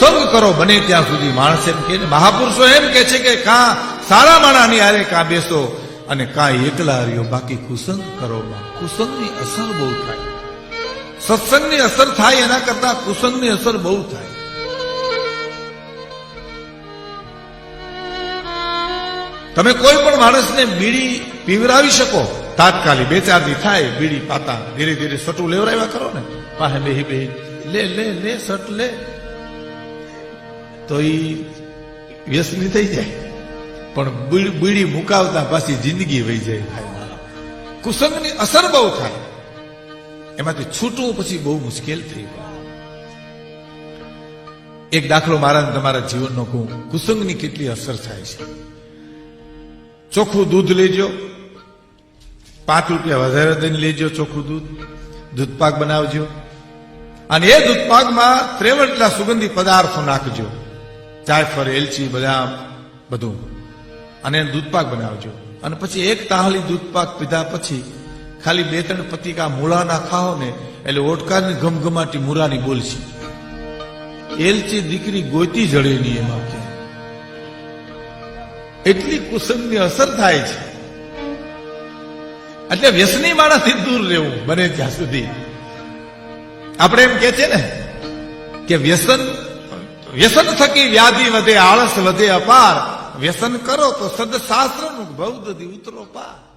સંગ કરો, બને ત્યાં સુધી માણસ એમ કે મહાપુરુષો એમ કે છે કે કા સારા માણાની હારે કા બેસો અને કા એકલા રહ્યો, બાકી કુસંગ કરો કુસંગની અસર બહુ થાય. સત્સંગની અસર થાય એના કરતા કુસંગની અસર બહુ થાય. તમે કોઈ પણ માણસને બીડી પીવરાવી શકો, તાત્કાલિક બે ચાર દી થાય, બીડી પાતા ધીરે ધીરે સટું લેવરાવ્યા કરો ને પાસે બેહી બેહી, લે લે લે, સટ, લે. તો એ વ્યસની થઈ જાય. પણ બીડી મુકાવતા પાછી જિંદગી વહી જાય કુસંગની અસર બહુ થાય. એમાંથી છૂટવું પછી બહુ મુશ્કેલ થઈ ગયું એક દાખલો મારા તમારા જીવનનો કહું. કુસંગની કેટલી અસર થાય છે. ચોખ્ખું દૂધ લેજો. પાંચ રૂપિયા વધારે દઈને લેજો ચોખ્ખું દૂધ. દૂધપાક બનાવજો. અને એ દૂધપાકમાં ત્રેવટલા સુગંધી પદાર્થો નાખજો. જાયફળ એલચી, બદામ બધું. અને દૂધપાક બનાવજો. અને પછી એક તાહલી દૂધપાક પીધા પછી ખાલી બે ત્રણ પતિકા મૂળાના ખાઓ ને એટલે ઓટકારની ગમગમાટી મૂળાની બોલશે. એલચી દીકરી ગોતી જડે નહીં એમાં કે એટલી કુસંગની અસર થાય છે. એટલે વ્યસની માણસથી દૂર રહેવું બને ત્યાં સુધી. આપણે એમ કે છે ને, કે વ્યસન વ્યસન થકી વ્યાધિ વધે, આળસ વધે, અપાર. વ્યસન કરો તો સદશાસ્ત્રનું બૌદ્ધ ઉતરો પાર.